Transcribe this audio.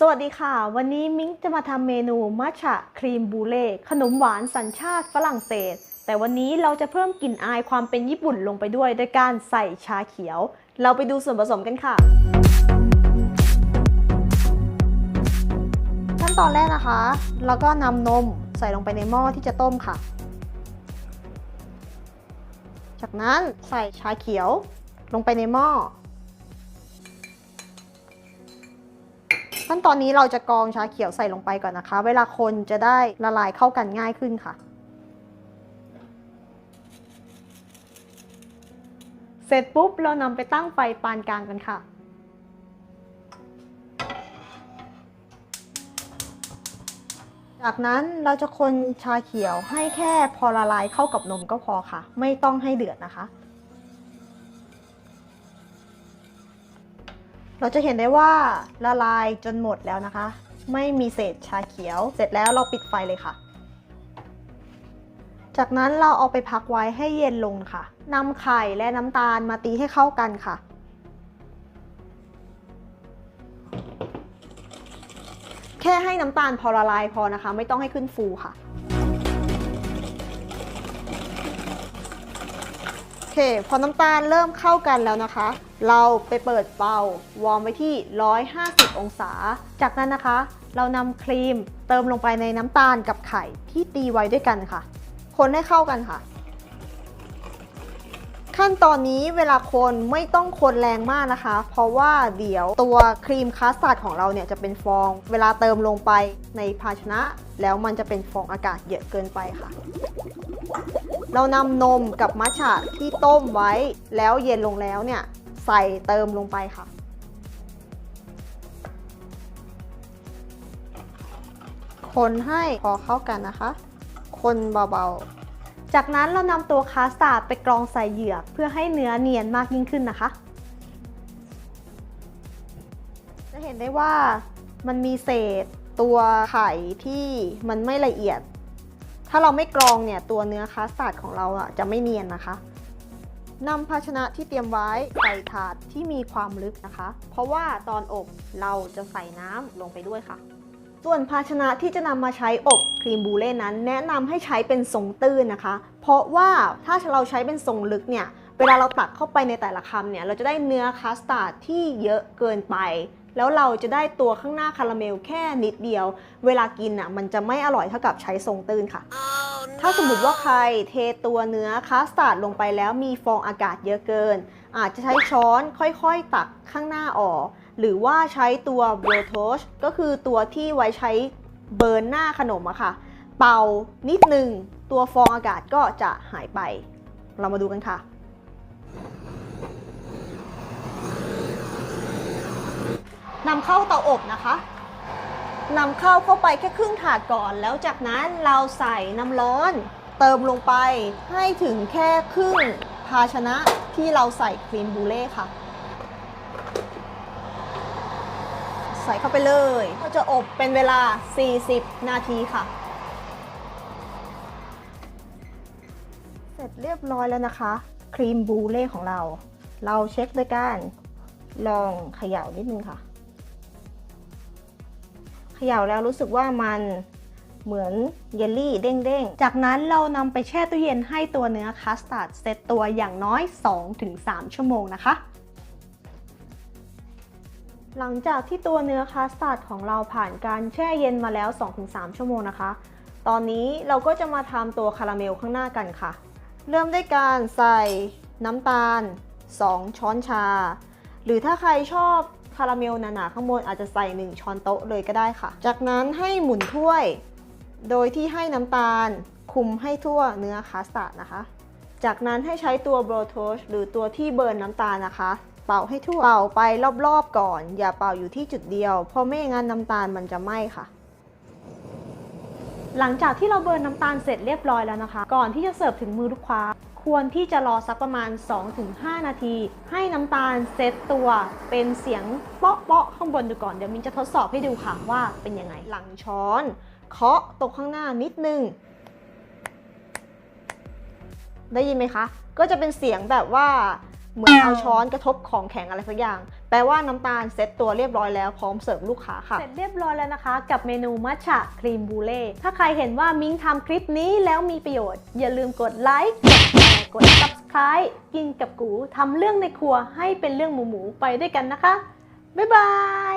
สวัสดีค่ะ วันนี้มิ้งจะมาทำเมนูมัชฉะครีมบูเล่ขนมหวานสัญชาติฝรั่งเศส แต่วันนี้เราจะเพิ่มกลิ่นอายความเป็นญี่ปุ่นลงไปด้วย โดยการใส่ชาเขียว เราไปดูส่วนผสมกันค่ะขั้นตอนแรกนะคะ เราก็นำนมใส่ลงไปในหม้อที่จะต้มค่ะ จากนั้นใส่ชาเขียวลงไปในหม้อ ขั้นตอนนี้เราจะกรองชาเขียวใส่ลงไปก่อนนะคะ เวลาคนจะได้ละลายเข้ากันง่ายขึ้นค่ะ เสร็จปุ๊บเรานำไปตั้งไฟปานกลางกันค่ะจากนั้นเราจะคนชาเขียวให้แค่พอละลายเข้ากับนมก็พอค่ะ ไม่ต้องให้เดือดนะคะ เราจะเห็นได้ว่าละลายจนหมดแล้วนะคะ ไม่มีเศษชาเขียว เสร็จแล้วเราปิดไฟเลยค่ะ จากนั้นเราเอาไปพักไว้ให้เย็นลงค่ะนำไข่และน้ำตาลมาตีให้เข้ากันค่ะแค่ให้น้ำตาลพอละลายพอนะคะ ไม่ต้องให้ขึ้นฟูค่ะ เค พอน้ำตาลเริ่มเข้ากันแล้วนะคะ เราไปเปิดเตาวอร์มไว้ที่ 150 องศา จากนั้นนะคะ เรานำครีมเติมลงไปในน้ำตาลกับไข่ที่ตีไว้ด้วยกันค่ะ คนให้เข้ากันค่ะ ขั้นตอนนี้เวลาคนไม่ต้องคนแรงมากนะคะ เพราะว่าเดี๋ยวตัวครีมคัสตาร์ดของเราเนี่ยจะเป็นฟอง เวลาเติมลงไปในภาชนะ แล้วมันจะเป็นฟองอากาศเยอะเกินไปค่ะ เรานำนมกับมัทฉะที่ต้มไว้แล้วเย็นลงแล้วเนี่ยใส่เติมลงไปค่ะ คนให้พอเข้ากันนะคะ คนเบาๆ จากนั้นเรานำตัวคาสตาร์ดไปกรองใส่เหยือกเพื่อให้เนื้อเนียนมากยิ่งขึ้นนะคะ จะเห็นได้ว่ามันมีเศษตัวไข่ที่มันไม่ละเอียด ถ้าเราไม่กรองเนี่ยตัวเนื้อคัสตาร์ดของเราอะจะไม่เนียนนะคะนำภาชนะที่เตรียมไว้ใส่ถาดที่มีความลึกนะคะ เพราะว่าตอนอบเราจะใส่น้ำลงไปด้วยค่ะ ส่วนภาชนะที่จะนำมาใช้อบครีมบูเล่นั้น แนะนำให้ใช้เป็นทรงตื้นนะคะ เพราะว่าถ้าเราใช้เป็นทรงลึกเนี่ยเวลาเราตักเข้าไปในแต่ละคำเนี่ยเราจะได้เนื้อคัสตาร์ดที่เยอะเกินไป แล้วเราจะได้ตัวข้างหน้าคาราเมลแค่นิดเดียว เวลากินอะมันจะไม่อร่อยเท่ากับใช้ทรงตื้นค่ะถ้าสมมติว่าใครเทตัวเนื้อคัสตาร์ดลงไปแล้วมีฟองอากาศเยอะเกิน อาจจะใช้ช้อนค่อยๆ ตักข้างหน้าออก หรือว่าใช้ตัว blow torch ก็คือตัวที่ไว้ใช้เบิร์นหน้าขนมอะค่ะ เป่านิดนึงตัวฟองอากาศก็จะหายไป เรามาดูกันค่ะ นำเข้าเตาอบนะคะนำเข้าเข้าไปแค่ครึ่งถาดก่อน แล้วจากนั้นเราใส่น้ำร้อน เติมลงไปให้ถึงแค่ครึ่งภาชนะที่เราใส่ครีมบูเล่ค่ะ ใส่เข้าไปเลยก็จะอบเป็นเวลา 40 นาทีค่ะ เสร็จเรียบร้อยแล้วนะคะ ครีมบูเล่ของเรา เราเช็คด้วยการลองเขย่านิดนึงค่ะ ขย่าแล้วรู้สึกว่ามันเหมือนเยลลี่เด้งๆ จากนั้นเรานำไปแช่ตู้เย็นให้ตัวเนื้อคัสตาร์ดเซตตัวอย่างน้อย 2-3 ชั่วโมงนะคะ หลังจากที่ตัวเนื้อคัสตาร์ดของเราผ่านการแช่เย็นมาแล้ว 2-3 ชั่วโมงนะคะ ตอนนี้เราก็จะมาทำตัวคาราเมลข้างหน้ากันค่ะ เริ่มด้วยการใส่น้ำตาล 2 ช้อนชา หรือถ้าใครชอบ คาราเมลหนาๆข้างบนอาจจะใส่ 1 ช้อนโต๊ะเลยก็ได้ค่ะ จากนั้นให้หมุนถ้วย โดยที่ให้น้ำตาลคุมให้ทั่วเนื้อคัสตาร์ดนะคะ จากนั้นให้ใช้ตัวโบรโทชหรือตัวที่เบิร์นน้ำตาลนะคะเป่าให้ทั่ว เป่าไปรอบๆก่อน อย่าเป่าอยู่ที่จุดเดียว เพราะไม่อย่างนั้นน้ำตาลมันจะไหม้ค่ะ หลังจากที่เราเบิร์นน้ำตาลเสร็จเรียบร้อยแล้วนะคะ ก่อนที่จะเสิร์ฟถึงมือลูกค้า ควรที่จะรอสักประมาณ 2-5 นาที ให้น้ำตาลเซตตัวเป็นเสียงเปาะเปาะข้างบนดูก่อน เดี๋ยวมินจะทดสอบให้ดูค่ะว่าเป็นยังไง หลังช้อน เคาะตกข้างหน้านิดนึง ได้ยินไหมคะ ก็จะเป็นเสียงแบบว่าเหมือนเอาช้อนกระทบของแข็งอะไรสักอย่าง แปลว่าน้ำตาลเซตตัวเรียบร้อยแล้วพร้อมเสิร์ฟลูกค้าค่ะ เสร็จเรียบร้อยแล้วนะคะ กับเมนูมัชชะครีมบูเล่ ถ้าใครเห็นว่ามิ้งทำคลิปนี้แล้วมีประโยชน์ อย่าลืมกดไลค์ กด subscribe กินกับกูทำเรื่องในครัวให้เป็นเรื่องหมูหมูไปด้วยกันนะคะ บ๊ายบาย